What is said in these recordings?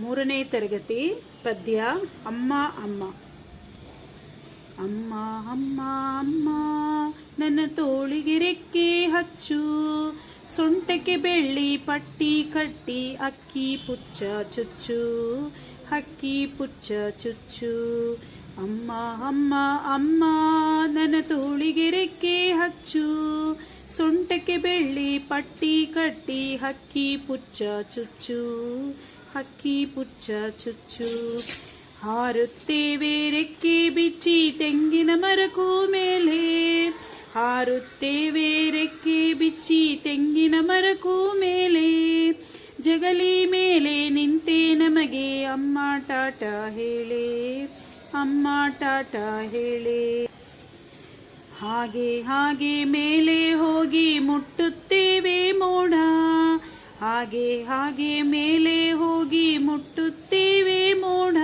ಮೂರನೇ ತರಗತಿ ಪದ್ಯ ಅಮ್ಮ ಅಮ್ಮ. ಅಮ್ಮ ಅಮ್ಮ ಅಮ್ಮ, ನನ್ನ ತೋಳಿಗೆ ರೆಕ್ಕೆ ಹಚ್ಚು. ಸೊಂಟಕ್ಕೆ ಬೆಳ್ಳಿ ಪಟ್ಟಿ ಕಟ್ಟಿ ಅಕ್ಕಿ ಪುಚ್ಚ ಚುಚ್ಚು. ಹಕ್ಕಿ ಪುಚ್ಚ ಚುಚ್ಚು. ಅಮ್ಮ ಅಮ್ಮ ಅಮ್ಮ, ನನ್ನ ತೋಳಿಗೆ ರೆಕ್ಕೆ ಹಚ್ಚು. ಸೊಂಟಕ್ಕೆ ಬೆಳ್ಳಿ ಪಟ್ಟಿ ಕಟ್ಟಿ ಹಕ್ಕಿ ಪುಚ್ಚ ಚುಚ್ಚು. ಹಕ್ಕಿ ಪುಚ್ಚ ಚುಚ್ಚು. ಹಾರುತ್ತೇವೆ ರೆಕ್ಕೆ ಬಿಚ್ಚಿ ತೆಂಗಿನ ಮರಕೂ ಮೇಲೆ. ಹಾರುತ್ತೇವೆ ರೆಕ್ಕೆ ಬಿಚ್ಚಿ ತೆಂಗಿನ ಮರಕೂ ಮೇಲೆ. ಜಗಲಿ ಮೇಲೆ ನಿಂತೆ ನಮಗೆ ಅಮ್ಮ ಟಾಟ ಹೇಳೆ, ಅಮ್ಮ ಟಾಟ ಹೇಳೆ. ಹಾಗೆ ಹಾಗೆ ಮೇಲೆ ಹೋಗಿ ಮುಟ್ಟುತ್ತೇವೆ ಮೋಡ. ಹಾಗೆ ಹಾಗೆ ಮೇಲೆ ಹೋಗಿ ಮುಟ್ಟುತ್ತೇವೆ ಮೋಡ.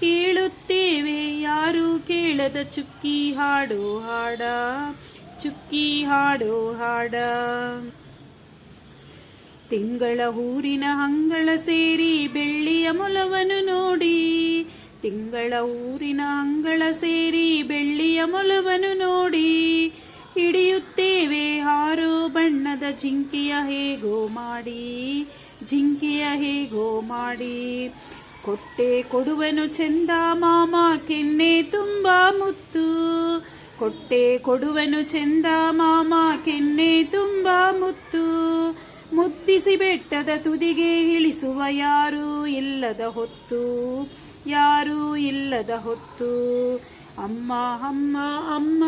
ಕೇಳುತ್ತೇವೆ ಯಾರು ಕೇಳದ ಚುಕ್ಕಿ ಹಾಡು ಹಾಡ. ಚುಕ್ಕಿ ಹಾಡು ಹಾಡ. ತಿಂಗಳ ಊರಿನ ಅಂಗಳ ಸೇರಿ ಬೆಳ್ಳಿಯ ಮೊಲವನ್ನು ನೋಡಿ. ತಿಂಗಳ ಊರಿನ ಅಂಗಳ ಸೇರಿ ಬೆಳ್ಳಿಯ ಮೊಲವನ್ನು ನೋಡಿ. ಆರು ಬಣ್ಣದ ಜಿಂಕೆಯ ಹೇಗೋ ಮಾಡಿ, ಜಿಂಕೆಯ ಹೇಗೋ ಮಾಡಿ. ಕೊಟ್ಟೆ ಕೊಡುವನು ಚೆಂದ ಮಾಮ, ಕೆನ್ನೆ ತುಂಬ ಮುತ್ತು. ಕೊಟ್ಟೆ ಕೊಡುವನು ಚೆಂದ ಮಾಮ, ಕೆನ್ನೆ ತುಂಬ ಮುತ್ತು. ಮುದ್ದಿಸಿ ಬೆಟ್ಟದ ತುದಿಗೆ ಇಳಿಸುವ ಯಾರೂ ಇಲ್ಲದ ಹೊತ್ತು. ಯಾರೂ ಇಲ್ಲದ ಹೊತ್ತು. ಅಮ್ಮ ಅಮ್ಮ ಅಮ್ಮ,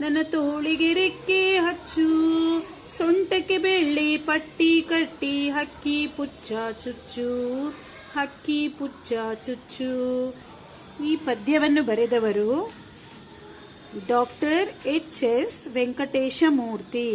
ನನ್ನ ತೋಳಿಗೆ ರೆಕ್ಕೆ ಹಚ್ಚು. ಸೊಂಟಕ್ಕೆ ಬೆಳ್ಳಿ ಪಟ್ಟಿ ಕಟ್ಟಿ ಹಕ್ಕಿ ಪುಚ್ಚ ಚುಚ್ಚು ಹಕ್ಕಿ ಪುಚ್ಚ ಚುಚ್ಚು ಈ ಪದ್ಯವನ್ನು ಬರೆದವರು doctor H S Venkatesha Murthy